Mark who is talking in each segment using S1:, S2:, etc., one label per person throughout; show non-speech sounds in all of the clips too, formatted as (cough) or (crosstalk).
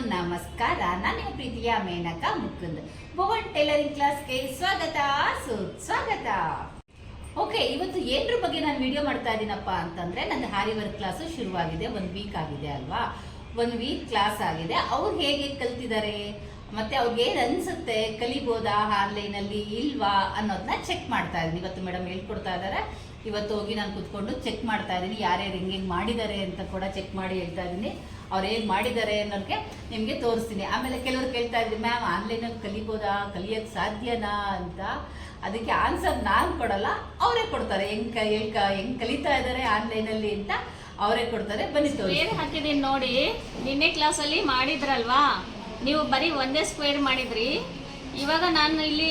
S1: ನಮಸ್ಕಾರ. ನಾನು ಪ್ರೀತಿಯ ಮೇನಕ ಮುಕುಂದ್. ಭುವನ್ ಟೈಲರಿಂಗ್ ಕ್ಲಾಸ್ಗೆ ಸ್ವಾಗತ. ಸುಸ್ವಾಗತ ಓಕೆ, ಇವತ್ತು ಏನ್ರ ಬಗ್ಗೆ ನಾನು ವಿಡಿಯೋ ಮಾಡ್ತಾ ಇದ್ದೀನಪ್ಪ ಅಂತಂದ್ರೆ ನನ್ನ ಹಾರಿ ವರ್ಕ್ ಕ್ಲಾಸು ಶುರುವಾಗಿದೆ, ಒಂದು ವೀಕ್ ಆಗಿದೆ ಅಲ್ವಾ? ಒಂದು ವೀಕ್ ಕ್ಲಾಸ್ ಆಗಿದೆ. ಅವ್ರು ಹೇಗೆ ಕಲ್ತಿದ್ದಾರೆ? ಮತ್ತೆ ಅವ್ರಿಗೆ ಏನ್ ಅನ್ಸುತ್ತೆ? ಕಲಿಬೋದಾ ಆನ್ಲೈನ್ ಅಲ್ಲಿ ಇಲ್ವಾ ಅನ್ನೋದನ್ನ ಚೆಕ್ ಮಾಡ್ತಾ ಇದ್ದೀನಿ. ಇವತ್ತು ಮೇಡಮ್ ಹೇಳ್ಕೊಡ್ತಾ ಇದ್ದಾರೆ ಇವತ್ತು ಹೋಗಿ ನಾನು ಕುತ್ಕೊಂಡು ಚೆಕ್ ಮಾಡ್ತಾ ಇದ್ದೀನಿ. ಯಾರ್ಯಾರು ಹೆಂಗೆ ಮಾಡಿದ್ದಾರೆ ಅಂತ ಕೂಡ ಚೆಕ್ ಮಾಡಿ ಹೇಳ್ತಾ ಇದ್ದೀನಿ. ಅವ್ರು ಹೇಗೆ ಮಾಡಿದ್ದಾರೆ ಅನ್ನೋದಕ್ಕೆ ನಿಮಗೆ ತೋರಿಸ್ತೀನಿ. ಆಮೇಲೆ ಕೆಲವರು ಕೇಳ್ತಾ ಇದ್ರು ಮ್ಯಾಮ್ ಆನ್ಲೈನಲ್ಲಿ ಕಲಿಬೋದಾ? ಕಲಿಯೋಕ್ಕೆ ಸಾಧ್ಯನಾ? ಅಂತ. ಅದಕ್ಕೆ ಆನ್ಸರ್ ನಾನು ಕೊಡಲ್ಲ, ಅವರೇ ಕೊಡ್ತಾರೆ. ಹೆಂಗ್ ಕ ಹೆಂಗ್ ಕಲಿತಾ ಇದ್ದಾರೆ ಆನ್ಲೈನಲ್ಲಿ ಅಂತ ಅವರೇ ಕೊಡ್ತಾರೆ. ಬನ್ನಿ
S2: ಹಾಕಿದೀನಿ ನೋಡಿ. ನಿನ್ನೆ ಕ್ಲಾಸಲ್ಲಿ ಮಾಡಿದ್ರಲ್ವಾ? ನೀವು ಬರೀ ಒಂದೇ ಸ್ಕ್ವೇರ್ ಮಾಡಿದ್ರಿ. ಇವಾಗ ನಾನು ಇಲ್ಲಿ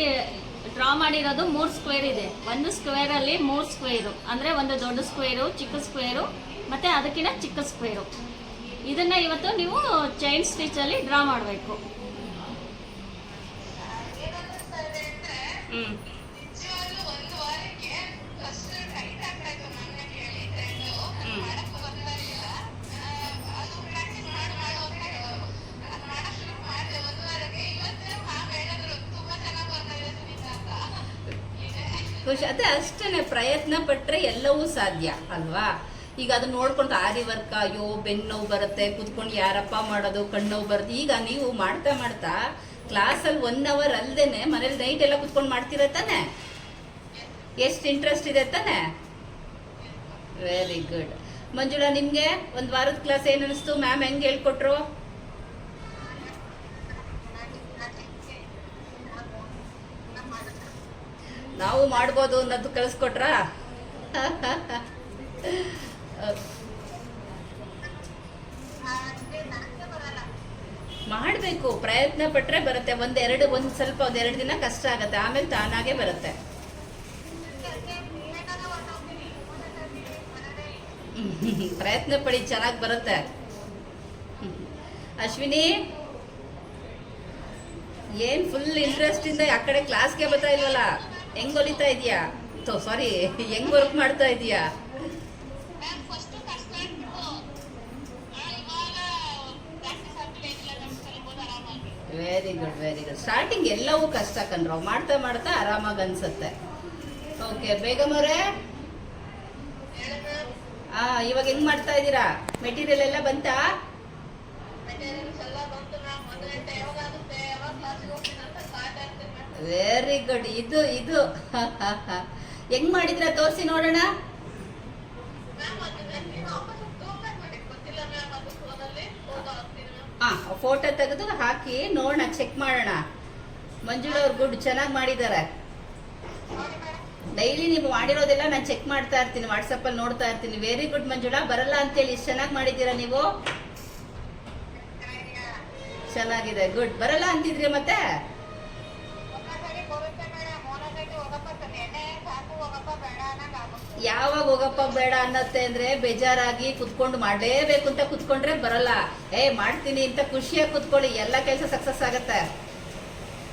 S2: ಡ್ರಾ ಮಾಡಿರೋದು ಮೂರು ಸ್ಕ್ವೇರ್ ಇದೆ. ಒಂದು ಸ್ಕ್ವೇರಲ್ಲಿ ಮೂರು ಸ್ಕ್ವೇರು ಅಂದರೆ ಒಂದು ದೊಡ್ಡ ಸ್ಕ್ವೇರು ಚಿಕ್ಕ ಸ್ಕ್ವೇರು ಮತ್ತು ಅದಕ್ಕಿಂತ ಚಿಕ್ಕ ಸ್ಕ್ವೇರು ಇದನ್ನು ಇವತ್ತು ನೀವು ಚೈನ್ ಸ್ಟಿಚಲ್ಲಿ ಡ್ರಾ ಮಾಡಬೇಕು. ಹ್ಞೂ
S1: ಖುಷಿ ಅದೇ ಅಷ್ಟೇನೆ ಪ್ರಯತ್ನ ಪಟ್ರೆ ಎಲ್ಲವೂ ಸಾಧ್ಯ, ಅಲ್ವಾ? ಈಗ ಅದನ್ನ ನೋಡ್ಕೊಂಡು ಆರಿ ವರ್ಕ್ ಅಯ್ಯೋ, ಬೆನ್ನೋವು ನೋವು ಬರುತ್ತೆ, ಕುತ್ಕೊಂಡು ಯಾರಪ್ಪ ಮಾಡೋದು, ಕಣ್ಣೋವು ಬರುತ್ತೆ. ಈಗ ನೀವು ಮಾಡ್ತಾ ಮಾಡ್ತಾ ಕ್ಲಾಸಲ್ಲಿ ಒನ್ ಅವರ್ ಅಲ್ದೇನೆ ಮನೇಲಿ ನೈಟ್ ಎಲ್ಲ ಕುತ್ಕೊಂಡು ಮಾಡ್ತೀರ ತಾನೆ? ಎಷ್ಟು ಇಂಟ್ರೆಸ್ಟ್ ಇದೆ ತಾನೆ? ವೆರಿ ಗುಡ್ ಮಂಜುಳಾ, ನಿಮ್ಗೆ ಒಂದು ವಾರದ ಕ್ಲಾಸ್ ಏನು ಅನಿಸ್ತು? ಮ್ಯಾಮ್ ಹೆಂಗೆ ಹೇಳ್ಕೊಟ್ರು? ನಾವು ಮಾಡ್ಬೋದು ಅನ್ನೋದು ಕಳಿಸ್ಕೊಟ್ರಾ? ಮಾಡಬೇಕು, ಪ್ರಯತ್ನ ಪಟ್ರೆ ಬರುತ್ತೆ. ಒಂದೆರಡು ಒಂದು ಸ್ವಲ್ಪ ಒಂದೆರಡು ದಿನ ಕಷ್ಟ ಆಗುತ್ತೆ. ಆಮೇಲೆ ತಾನಾಗೆ ಬರುತ್ತೆ. (laughs) ಪ್ರಯತ್ನ ಪಡಿ, ಚೆನ್ನಾಗಿ ಬರುತ್ತೆ. ಅಶ್ವಿನಿ, ಏನ್ ಫುಲ್ ಇಂಟ್ರೆಸ್ಟ್ ಇಂದ ಆ ಕಡೆ ಕ್ಲಾಸ್ಗೆ ಬರ್ತಾ ಇಲ್ವಲ್ಲ? ಹೆಂಗ್ ಹೊಲಿತಾ ಇದೀಯಾ? ಸಾರಿ ಹೆಂಗ್ ವರ್ಕ್ ಮಾಡ್ತಾ ಇದೀಯಾ? Very good very good starting ಎಲ್ಲವೂ ಕಷ್ಟ ಕಣ್ರೋ ಮಾಡ್ತಾ ಮಾಡ್ತಾ ಆರಾಮಾಗಿ ಅನ್ಸುತ್ತೆ. ಓಕೆ ಬೇಗಮ್ ಅವರೇ. ಹಾ ಇವಾಗ ಹೆಂಗ್ ಮಾಡ್ತಾ ಇದ್ದೀರಾ ಮೆಟೀರಿಯಲ್ ಎಲ್ಲ ಬಂತಾ? ವೆರಿ ಗುಡ್ ಇದು ಇದು. (laughs) ಹೆಂಗ್ ಮಾಡಿದ್ರ? ತೋರಿಸಿ ನೋಡೋಣ.
S3: ಫೋಟೋ
S1: ತೆಗೆದು ಹಾಕಿ ನೋಡೋಣ ಚೆಕ್ ಮಾಡೋಣ. ಮಂಜುಳ ಅವ್ರು ಗುಡ್ ಚೆನ್ನಾಗಿ ಮಾಡಿದ್ದಾರೆ ಡೈಲಿ ನೀವು ಮಾಡಿರೋದೆಲ್ಲ ನಾನು ಚೆಕ್ ಮಾಡ್ತಾ ಇರ್ತೀನಿ ವಾಟ್ಸಪ್ಪಲ್ಲಿ ನೋಡ್ತಾ ಇರ್ತೀನಿ. Very good Manjula. ಬರಲ್ಲ ಅಂತೇಳಿ, ಇಷ್ಟು ಚೆನ್ನಾಗಿ ಮಾಡಿದ್ದೀರಾ ನೀವು? ಚೆನ್ನಾಗಿದೆ ಗುಡ್ ಬರಲ್ಲ ಅಂತಿದ್ರಿ ಮತ್ತೆ? ಯಾವಾಗ ಹೋಗಪ್ಪ ಬೇಡ ಅನ್ನತ್ತೆ ಅಂದ್ರೆ ಬೇಜಾರಾಗಿ ಕುತ್ಕೊಂಡು ಮಾಡಲೇಬೇಕು ಅಂತ ಕುತ್ಕೊಂಡ್ರೆ ಬರಲ್ಲ. ಏ, ಮಾಡ್ತೀನಿ ಅಂತ ಖುಷಿಯಾಗಿ ಕುತ್ಕೊಳ್ಳಿ, ಎಲ್ಲ ಕೆಲಸ ಸಕ್ಸಸ್ ಆಗತ್ತೆ.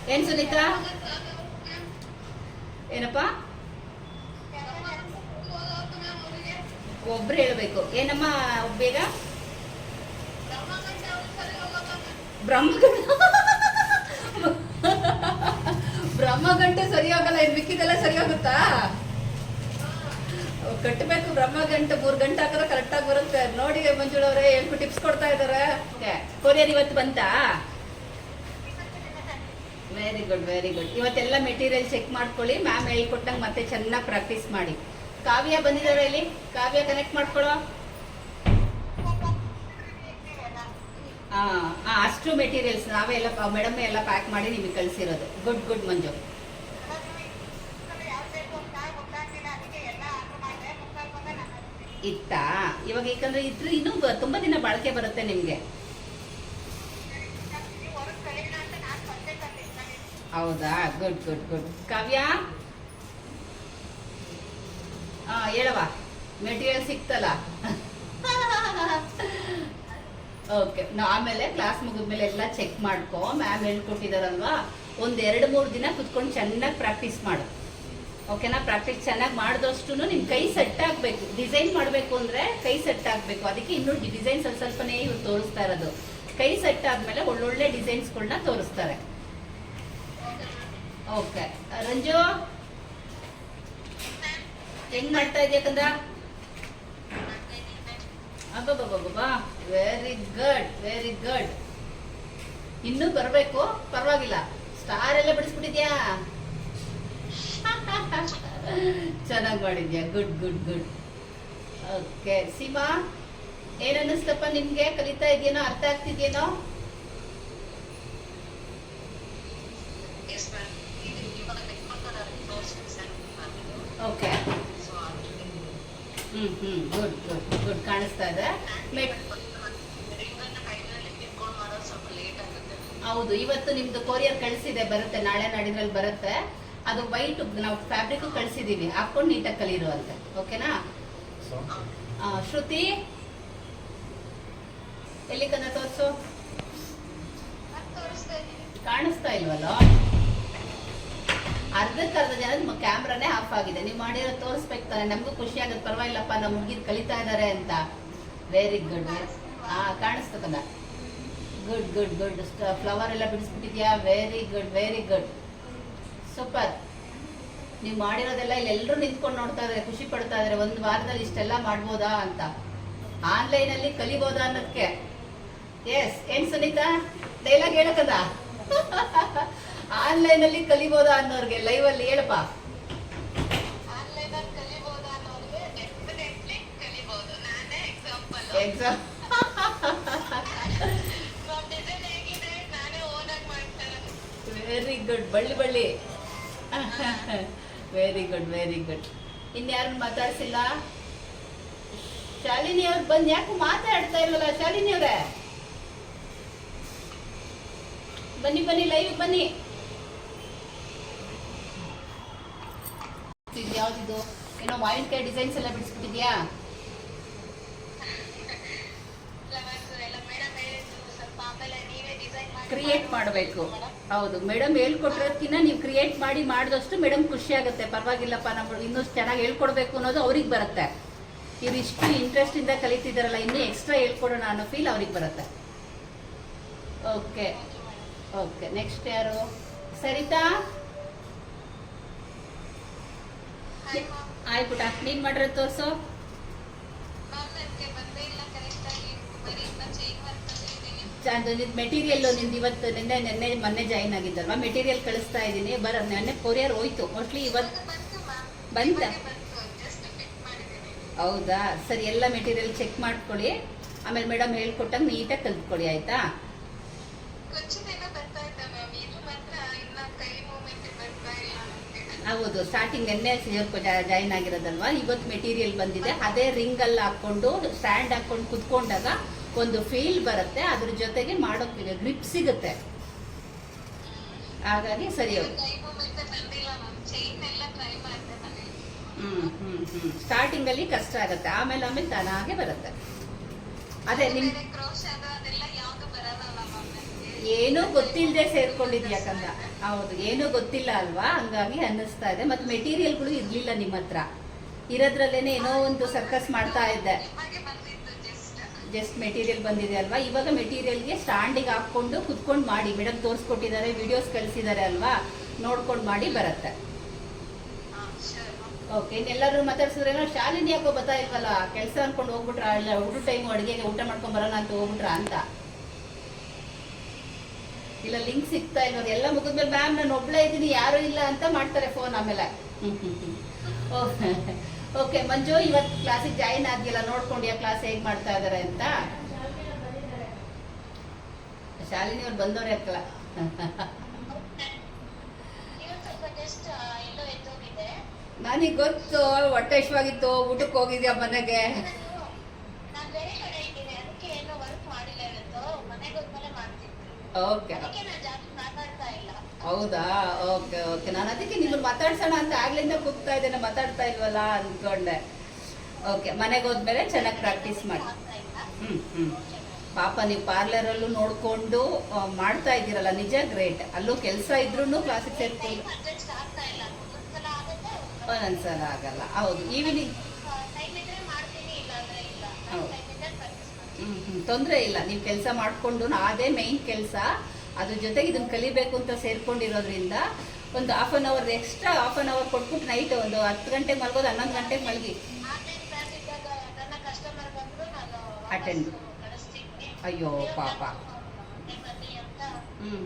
S1: ಏನ್ ಸುನೀತಾ? ಏನಪ್ಪ? ಒಬ್ರು ಹೇಳ್ಬೇಕು. ಏನಮ್ಮ ಬೇಗ ಬ್ರಹ್ಮಗಂಡ ಬ್ರಹ್ಮಗಂಟೆ ಸರಿ ಹೋಗಲ್ಲ ಇದು ಮಿಕ್ಕಿದೆಲ್ಲ ಸರಿ ಹೋಗುತ್ತಾ ಕಟ್ಟಬೇಕು ಬ್ರಹ್ಮಗಂಟೆ ಮೂರ್ ಗಂಟೆ ಹಾಕಿದ್ರೆ ಕರೆಕ್ಟಾಗಿ ಬರುತ್ತೆ. ನೋಡಿ ಮಂಜುಳ ಅವರೇ ಹೇಳ್ಬಿಟ್ಟು ಟಿಪ್ಸ್ ಕೊಡ್ತಾ ಇದಾರೆ. ಕೊರಿಯರ್ ಇವತ್ತು ಬಂತಾ? ವೆರಿ ಗುಡ್ ವೆರಿ ಗುಡ್ ಇವತ್ತೆಲ್ಲ ಮೆಟೀರಿಯಲ್ ಚೆಕ್ ಮಾಡ್ಕೊಳ್ಳಿ. ಮ್ಯಾಮ್ ಹೇಳ್ಕೊಟ್ಟಂಗೆ ಮತ್ತೆ ಚೆನ್ನಾಗಿ ಪ್ರಾಕ್ಟೀಸ್ ಮಾಡಿ. ಕಾವ್ಯ ಬಂದಿದ್ದಾರೆ ಇಲ್ಲಿ? ಕಾವ್ಯ ಕನೆಕ್ಟ್ ಮಾಡ್ಕೊಳ್ಳೋ? ಆ, ಅಷ್ಟು ಮೆಟೀರಿಯಲ್ಸ್ ನಾವೇ ಎಲ್ಲ ಮೇಡಮ್ ಎಲ್ಲ ಪ್ಯಾಕ್ ಮಾಡಿ ನಿಮಗೆ ಕಳಿಸಿರೋದು. Good good Manju. ಇತ್ತಾ? ಇವಾಗ ಯಾಕಂದ್ರೆ ಇದ್ರ ಇನ್ನೂ ತುಂಬಾ ದಿನ ಬಾಳಿಕೆ ಬರುತ್ತೆ ನಿಮ್ಗೆ. ಹೌದಾ? Good good good Kavya? ಆ ಹೇಳವ ಮೆಟೀರಿಯಲ್ ಸಿಕ್ತಲ್ಲ? ಓಕೆ ನಾ ಆಮೇಲೆ ಕ್ಲಾಸ್ ಮುಗಿದ ಮೇಲೆ ಎಲ್ಲ ಚೆಕ್ ಮಾಡ್ಕೊ. ಮ್ಯಾಮ್ ಹೇಳ್ಕೊಟ್ಟಿದಾರಲ್ವಾ? ಒಂದ್ ಎರಡು ಮೂರು ದಿನ ಕುತ್ಕೊಂಡು ಚೆನ್ನಾಗಿ ಪ್ರಾಕ್ಟೀಸ್ ಮಾಡು. ಓಕೆನಾ? ಪ್ರಾಕ್ಟೀಸ್ ಚೆನ್ನಾಗಿ ಮಾಡಿದಷ್ಟು ನಿಮ್ಮ ಕೈ ಸೆಟ್ ಆಗಬೇಕು. ಡಿಸೈನ್ ಮಾಡಬೇಕು ಅಂದ್ರೆ ಕೈ ಸೆಟ್ ಆಗಬೇಕು. ಅದಕ್ಕೆ ಇನ್ನೂ ಡಿಸೈನ್ ಸ್ವಲ್ಪ ಸ್ವಲ್ಪನೇ ಇವ್ರು ತೋರಿಸ್ತಾ ಇರೋದು. ಕೈ ಸೆಟ್ ಆದ್ಮೇಲೆ ಒಳ್ಳೊಳ್ಳೆ ಡಿಸೈನ್ಸ್ಗಳನ್ನ ತೋರಿಸ್ತಾರೆ. ಓಕೆ. ರಂಜು? ಹೆಂಗ್ ಮಾಡ್ತಾ ಇದೆಯಾ ಕಂದ? ಅಬ್ಬಬ್ಬಬ್ಬಬ್ಬಾ. ವೆರಿ ಗುಡ್ ವೆರಿ ಗುಡ್ ಇನ್ನೂ ಬರಬೇಕು? ಪರವಾಗಿಲ್ಲ. ಸ್ಟಾರ್ ಎಲ್ಲ ಬಿಡಿಸ್ಬಿಟ್ಟಿದ್ಯಾ? ಚೆನ್ನಾಗಿ ಮಾಡಿದ್ಯಾ good good good okay Seema ಏನ್ ಅನ್ನಿಸ್ತಪ್ಪ ನಿಮ್ಗೆ ಕಲಿತಾ ಇದೆಯೇನೋ? ಅರ್ಥ ಆಗ್ತಿದ್ಯೇನೋ? Okay hmm hmm. Good good good ಕಾಣಿಸ್ತಾ ಇದೆ. ಹೌದು. ಇವತ್ತು ನಿಮ್ದು ಕೊರಿಯರ್ ಕಳಿಸಿದೆ ಬರುತ್ತೆ. ನಾಳೆ ನಾಡಿದ್ರಲ್ಲಿ ಬರುತ್ತೆ. ಅದು ವೈಟ್ ನಾವು ಫ್ಯಾಬ್ರಿಕ್ ಕಳಿಸಿದೀವಿ. ಹಾಕೊಂಡು ನೀಟಾಗಿ ಕಲಿರುವಂತೆ ಓಕೆನಾ ಆ, ಶ್ರುತಿ? ಎಲ್ಲಿ ಕನ್ನ ತೋರ್ಸು? ಕಾಣಿಸ್ತಾ ಇಲ್ವಲ್ಲ? ಅರ್ಧಕ್ಕೆ ಅರ್ಧ ನಿಮ್ಮ ಕ್ಯಾಮ್ರಾನೇ ಆಫ್ ಆಗಿದೆ. ನೀವು ಮಾಡಿರೋ ತೋರಿಸ್ಬೇಕು ತಾನೆ. ನಮಗೂ ಖುಷಿ ಆಗುತ್ತೆ. ಪರವಾಗಿಲ್ಲಪ್ಪ ನಮ್ಮ ಹುಡುಗಿರು ಕಲಿತಾ ಇದ್ದಾರೆ ಅಂತ. ವೆರಿ ಗುಡ್ ಹಾ ಕಾಣಿಸ್ತದಲ್ಲ ಗುಡ್ ಗುಡ್ ಗುಡ್ ಫ್ಲವರ್ ಎಲ್ಲ ಬಿಡಿಸ್ಬಿಟ್ಟಿದ್ಯಾ? Very good very good super. ನೀವು ಮಾಡಿರೋದೆಲ್ಲ ಇಲ್ಲಿ ಎಲ್ಲರೂ ನಿಂತ್ಕೊಂಡು ನೋಡ್ತಾ ಇದ್ದಾರೆ ಖುಷಿ ಪಡ್ತಾ ಇದ್ದಾರೆ ಒಂದು ವಾರದಲ್ಲಿ ಇಷ್ಟೆಲ್ಲ ಮಾಡ್ಬೋದಾ ಅಂತ. ಆನ್ಲೈನ್ ಅಲ್ಲಿ ಕಲಿಬೋದಾ ಅನ್ನೋದಕ್ಕೆ ಎಸ್ ಏನ್ ಸುನೀತಾ? ಡೈಲಾಗ್ ಹೇಳಕದ ಆನ್ಲೈನ್ ಅಲ್ಲಿ ಕಲಿಬೋದಾ ಅನ್ನೋರಿಗೆ ಲೈವ್ ಅಲ್ಲಿ ಹೇಳಪ್ಪ ಎಕ್ಸಾಮ್ ವೆರಿ ಗುಡ್ ಬಳ್ಳಿ ಬಳ್ಳಿ. ವೆರಿ ಗುಡ್ ವೆರಿ ಗುಡ್ ಇನ್ಯಾರು ಮಾತಾಡ್ಸಿಲ್ಲ? ಶಾಲಿನಿ ಅವ್ರು ಬಂದು ಯಾಕೆ ಮಾತಾಡ್ತಾ ಇಲ್ವಲ್ಲ ಶಾಲಿನಿ ಅವ್ರೆ? ಬನ್ನಿ ಬನ್ನಿ ಲೈವ್ ಬನ್ನಿ. ಇದು ಯಾವ್ದಿದು? ಏನೋ ಮಾವಿನಕಾಯಿ ಡಿಸೈನ್ಸ್ ಎಲ್ಲ ಬಿಡಿಸ್ಬಿಟ್ಟಿದ್ಯಾ? ಕ್ರಿಯೇಟ್ ಮಾಡಬೇಕು. ಹೌದು. ಮೇಡಮ್ ಹೇಳ್ಕೊಟ್ಟಿರೋದ್ಕಿಂತ ನೀವು ಕ್ರಿಯೇಟ್ ಮಾಡಿ ಮಾಡಿದಷ್ಟು ಮೇಡಮ್ ಖುಷಿ ಆಗುತ್ತೆ. ಪರವಾಗಿಲ್ಲಪ್ಪ ನಮ್ಮ ಇನ್ನೂ ಚೆನ್ನಾಗಿ ಹೇಳ್ಕೊಡ್ಬೇಕು ಅನ್ನೋದು ಅವ್ರಿಗೆ ಬರುತ್ತೆ. ಇವ್ರು ಇಷ್ಟು ಇಂಟ್ರೆಸ್ಟ್ ಇಂದ ಕಲಿತಿದ್ದಾರಲ್ಲ ಇನ್ನೂ ಎಕ್ಸ್ಟ್ರಾ ಹೇಳ್ಕೊಡೋಣ ಅನ್ನೋ ಫೀಲ್ ಅವ್ರಿಗೆ ಬರುತ್ತೆ. ಓಕೆ ಓಕೆ ನೆಕ್ಸ್ಟ್ ಯಾರು? ಸರಿತಾ?
S3: ಹಾಯ್
S1: ಕ್ಲೀನ್ ಮಾಡಿರೋದು ತೋರ್ಸು.
S3: ಇದ್ದೀನಿ
S1: ಮೆಟೀರಿಯಲ್ ನಿಮ್ದು ಇವತ್ತು ನಿನ್ನೆ ನಿನ್ನೆ ಮೊನ್ನೆ ಜಾಯಿನ್ ಆಗಿದ್ದಲ್ವಾ? ಮೆಟೀರಿಯಲ್ ಕಳಿಸ್ತಾ ಇದ್ದೀನಿ ಬರ ನೆನ್ನೆ ಕೊರಿಯರ್ ಹೋಯ್ತು. ಮೋಸ್ಟ್ಲಿ ಇವತ್ತು
S3: ಬಂತ?
S1: ಹೌದಾ? ಸರಿ ಎಲ್ಲ ಮೆಟೀರಿಯಲ್ ಚೆಕ್ ಮಾಡ್ಕೊಳ್ಳಿ. ಆಮೇಲೆ ಮೇಡಮ್ ಹೇಳ್ಕೊಟ್ಟಂಗೆ ನೀಟಾಗಿ ಕಲ್ತ್ಕೊಳ್ಳಿ ಆಯ್ತಾ? ಹೌದು ಸ್ಟಾರ್ಟಿಂಗ್ ನಿನ್ನೆ ಜಾಯಿನ್ ಆಗಿರೋದಲ್ವಾ? ಇವತ್ತು ಮೆಟೀರಿಯಲ್ ಬಂದಿದೆ. ಅದೇ ರಿಂಗ್ ಅಲ್ಲಿ ಹಾಕೊಂಡು ಸ್ಟ್ಯಾಂಡ್ ಹಾಕೊಂಡು ಕುತ್ಕೊಂಡಾಗ ಒಂದು ಫೀಲ್ ಬರುತ್ತೆ ಅದ್ರ ಜೊತೆಗೆ ಮಾಡೋಕೆ ಗ್ರಿಪ್ ಸಿಗುತ್ತೆ. ಹಾಗಾಗಿ ಸರಿ ಹ್ಮ್ ಹ್ಮ್ ಹ್ಮ್. ಸ್ಟಾರ್ಟಿಂಗ್ ಅಲ್ಲಿ ಕಷ್ಟ ಆಗುತ್ತೆ ಆಮೇಲೆ ಆಮೇಲೆ ತಾನಾಗೆ ಬರುತ್ತೆ. ಅದೇ ನಿಮ್ ಏನೂ ಗೊತ್ತಿಲ್ಲದೆ ಸೇರ್ಕೊಂಡಿದ್ಯಾ ಕಂದ? ಹೌದು ಏನೂ ಗೊತ್ತಿಲ್ಲ ಅಲ್ವಾ? ಹಂಗಾಗಿ ಅನ್ನಿಸ್ತಾ ಇದೆ. ಮತ್ತೆ ಮೆಟೀರಿಯಲ್ಗಳು ಇರ್ಲಿಲ್ಲ ನಿಮ್ಮ ಹತ್ರ ಇರೋದ್ರಲ್ಲೇನೆ ಏನೋ ಒಂದು ಸರ್ಕಸ್ ಮಾಡ್ತಾ ಇದ್ದೆ.
S3: ಜಸ್ಟ್
S1: ಮೆಟೀರಿಯಲ್ ಬಂದಿದೆ ಅಲ್ವಾ? ಇವಾಗ ಮೆಟೀರಿಯಲ್ಗೆ ಸ್ಟ್ಯಾಂಡಿಗೆ ಹಾಕೊಂಡು ಕುತ್ಕೊಂಡು ಮಾಡಿ ಮೇಡಮ್ ತೋರಿಸ್ಕೊಟ್ಟಿದ್ದಾರೆ ವಿಡಿಯೋಸ್ ಕಳಿಸಿದ್ದಾರೆ ಅಲ್ವಾ? ನೋಡ್ಕೊಂಡು ಮಾಡಿ ಬರುತ್ತೆ. ಓಕೆ ಇನ್ನೆಲ್ಲರೂ ಮಾತಾಡ್ಸಿದ್ರೆ ಶಾಲಿನಿ ಯಾಕೋ ಬರ್ತಾ ಇಲ್ವಲ್ಲ? ಕೆಲಸ ಅನ್ಕೊಂಡು ಹೋಗ್ಬಿಟ್ರ? ಇಲ್ಲ ಊಟ ಟೈಮ್ ಅಡುಗೆಗೆ ಊಟ ಮಾಡ್ಕೊಂಡು ಬರೋಣ ಅಂತ ಹೋಗ್ಬಿಟ್ರ ಅಂತ? ಇಲ್ಲ ಲಿಂಕ್ ಸಿಗ್ತಾ ಇಲ್ಲ ಎಲ್ಲ ಮುಗಿದ್ಮೇಲೆ ಮ್ಯಾಮ್ ನಾನು ಒಬ್ಳೇ ಇದ್ದೀನಿ ಯಾರು ಇಲ್ಲ ಅಂತ ಮಾಡ್ತಾರೆ ಫೋನ್ ಆಮೇಲೆ. ಓಕೆ (laughs) (laughs) (laughs) ಮಂಜು ಇವತ್ತು ಕ್ಲಾಸಿಗೆ ಜಾಯಿನ್ ಆದ್ಯಲ್ಲ ನೋಡ್ಕೊಂಡ್ಯಾ ಕ್ಲಾಸ್ ಹೇಗ್ ಮಾಡ್ತಾ ಇದಾರೆ ಅಂತ? ಶಾಲಿನಿ ಅವ್ರು ಬಂದವ್ರೆ ಅಕ್ಕಲ್ಲ ನನಗ್ ಗೊತ್ತು ಹೊಟ್ಟೆ ಇಷ್ಟವಾಗಿತ್ತು ಊಟಕ್ಕೆ ಹೋಗಿದ್ಯಾ ಮನೆಗೆ?
S3: ನಾನು
S1: ಹೌದಾ? Okay okay. ನಾನು ಅದಕ್ಕೆ ನಿಮ್ಮ ಮಾತಾಡ್ಸೋಣ ಅಂತ ಆಗ್ಲಿಂದ ಕೂಗ್ತಾ ಇದ್ದೇನೆ, ಮಾತಾಡ್ತಾ ಇಲ್ವಲ್ಲ ಅನ್ಕೊಂಡೆ. ಓಕೆ, ಮನೆಗೆ ಹೋದ್ಮೇಲೆ ಚೆನ್ನಾಗಿ ಪ್ರಾಕ್ಟೀಸ್ ಮಾಡಿ. ಹ್ಞೂ ಹ್ಞೂ ಪಾಪ, ನೀವು ಪಾರ್ಲರಲ್ಲೂ ನೋಡ್ಕೊಂಡು ಮಾಡ್ತಾ ಇದ್ದೀರಲ್ಲ, ನಿಜ ಗ್ರೇಟ್ ಅಲ್ಲೂ ಕೆಲಸ ಇದ್ರೂ ಕ್ಲಾಸಿಗೆ
S3: ಇಲ್ಲ ಒಂದೊಂದ್ಸಲ
S1: ಆಗಲ್ಲ. ಹೌದು ಈವ್ನಿಂಗ್ ಹೌದು. ಹ್ಮ್ ಹ್ಮ್. ತೊಂದರೆ ಇಲ್ಲ. ನೀವು ಕೆಲಸ ಮಾಡಿಕೊಂಡು ಅದೇ ಮೈನ್ ಕೆಲಸ. ಅದ್ರ ಜೊತೆಗೆ ಇದನ್ನ ಕಲಿಬೇಕು ಅಂತ ಸೇರ್ಕೊಂಡಿರೋದ್ರಿಂದ ಒಂದು half an hour extra half an hour ಕೊಟ್ಬಿಟ್ಟು ನೈಟ್ ಒಂದು ಹತ್ತು ಗಂಟೆಗೆ ಮಲ್ಗೋದು ಹನ್ನೊಂದು ಗಂಟೆಗೆ ಮಲಗಿ.
S3: ಅಟೆಂಡ್.
S1: ಅಯ್ಯೋ, ಪಾಪ.
S3: ನಾನು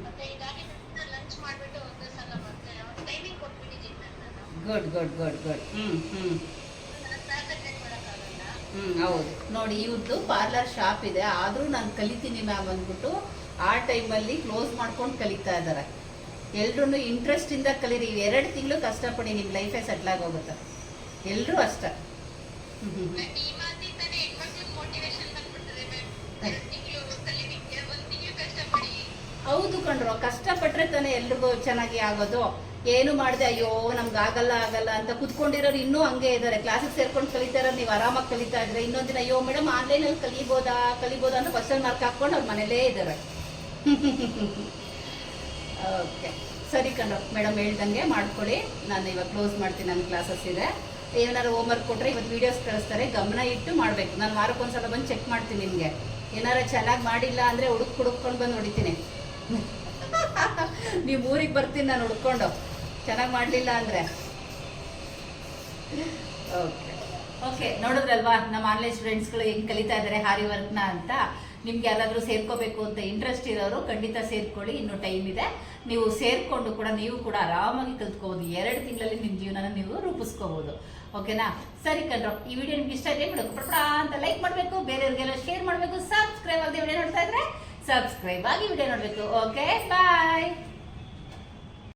S1: ಗುಡ್ ಗುಡ್ ಗುಡ್ ಗುಡ್
S3: ಹ್ಞೂ ಮಾಡೋಕ್ಕಾಗಲ್ಲ
S1: ಹ್ಮ್, ಹೌದು. ನೋಡಿ ಇವ್ರದ್ದು ಪಾರ್ಲರ್ ಶಾಪ್ ಇದೆ. ಆದರೂ ನಾನು ಕಲಿತೀನಿ ಮ್ಯಾಮ್ ಅಂದ್ಬಿಟ್ಟು ಆ ಟೈಮಲ್ಲಿ ಕ್ಲೋಸ್ ಮಾಡ್ಕೊಂಡು ಕಲಿತಾ ಇದ್ದಾರೆ. ಎಲ್ರೂ ಇಂಟ್ರೆಸ್ಟಿಂದ ಕಲೀರಿ. ಎರಡು ತಿಂಗಳು ಕಷ್ಟಪಡಿ ನಿಮ್ಮ ಲೈಫೇ ಸೆಟ್ಲ್ ಆಗೋಗುತ್ತೆ. ಎಲ್ಲರೂ ಅಷ್ಟೇ. ಹೌದು ಕಣ್ರು. ಕಷ್ಟಪಟ್ರೆ ತಾನೇ ಎಲ್ರಿಗೂ ಚೆನ್ನಾಗಿ ಆಗೋದು. ಏನು ಮಾಡಿದೆ? ಅಯ್ಯೋ ನಮ್ಗೆ ಆಗಲ್ಲ ಆಗಲ್ಲ ಅಂತ ಕುತ್ಕೊಂಡಿರೋರು ಇನ್ನೂ ಹಂಗೆ ಇದ್ದಾರೆ. ಕ್ಲಾಸಿಗೆ ಸೇರ್ಕೊಂಡು ಕಲಿತಾ ಇರೋರು ನೀವು ಆರಾಮಾಗಿ ಕಲಿತಾ ಇದ್ರೆ ಇನ್ನೊಂದು ದಿನ ಅಯ್ಯೋ ಮೇಡಮ್ ಆನ್ಲೈನಲ್ಲಿ ಕಲಿಬೋದಾ? ಕಲಿಬೋದಾ? ಅಂತ ಬಸ್ಸಲ್ಲಿ ಮಾರ್ಕ್ ಹಾಕೊಂಡು ಅವ್ರ ಮನೇಲೇ ಇದ್ದಾರೆ. ಓಕೆ ಸರಿ ಕಣ್ರು ಮೇಡಮ್ ಹೇಳ್ದಂಗೆ ಮಾಡ್ಕೊಳ್ಳಿ. ನಾನು ಇವಾಗ ಕ್ಲೋಸ್ ಮಾಡ್ತೀನಿ ನನ್ನ ಕ್ಲಾಸಸ್ ಇದೆ. ಏನಾರು ಹೋಮ್ವರ್ಕ್ ಕೊಟ್ಟರೆ ಇವತ್ತು ವೀಡಿಯೋಸ್ ಕಳಿಸ್ತಾರೆ, ಗಮನ ಇಟ್ಟು ಮಾಡಬೇಕು. ನಾನು ವಾರಕ್ಕೊಂದ್ಸಲ ಬಂದು ಚೆಕ್ ಮಾಡ್ತೀನಿ ನಿಮಗೆ. ಏನಾರ ಚೆನ್ನಾಗಿ ಮಾಡಿಲ್ಲ ಅಂದರೆ ಹುಡುಕ್ ಹುಡುಕ್ಕೊಂಡು ಬಂದು ಹೊಡಿತೀನಿ. (laughs) ನೀವು ಊರಿಗೆ ಬರ್ತೀನಿ ನಾನು ಹುಡ್ಕೊಂಡು. ಚೆನ್ನಾಗಿ ಮಾಡಲಿಲ್ಲ ಅಂದರೆ. ಓಕೆ ಓಕೆ ನೋಡಿದ್ರಲ್ವಾ? ನಮ್ಮ ಆನ್ಲೈನ್ ಸ್ಟೂಡೆಂಟ್ಸ್ಗಳು ಹೆಂಗೆ ಕಲಿತಾ ಇದ್ದಾರೆ ಹಾರಿ ವರ್ಕ್ನ ಅಂತ. ನಿಮ್ಗೆ ಯಾರಾದರೂ ಸೇರ್ಕೋಬೇಕು ಅಂತ ಇಂಟ್ರೆಸ್ಟ್ ಇರೋರು ಖಂಡಿತ ಸೇರ್ಕೊಳ್ಳಿ, ಇನ್ನೂ ಟೈಮ್ ಇದೆ. ನೀವು ಸೇರಿಕೊಂಡು ಕೂಡ ನೀವು ಕೂಡ ಆರಾಮಾಗಿ ಕಲ್ತ್ಕೋಬೋದು. ಎರಡು ತಿಂಗಳಲ್ಲಿ ನಿಮ್ಮ ಜೀವನನ ನೀವು ರೂಪಿಸ್ಕೋಬೋದು. ಓಕೆನಾ ಸರಿ ಕಣ್ರು, ಈ ವಿಡಿಯೋ ನಿಮ್ಗೆ ಇಷ್ಟ ಇದೆ ಬಿಡು ಪಡ ಅಂತ ಲೈಕ್ ಮಾಡಬೇಕು. ಬೇರೆಯವ್ರಿಗೆಲ್ಲ ಶೇರ್ ಮಾಡಬೇಕು. ಸಬ್ಸ್ಕ್ರೈಬ್ ಆಗಿ ವಿಡಿಯೋ ನೋಡ್ತಾ ಇದ್ರೆ ಸಬ್ಸ್ಕ್ರೈಬ್ ಆಗಿ ವಿಡಿಯೋ ನೋಡಬೇಕು. Okay bye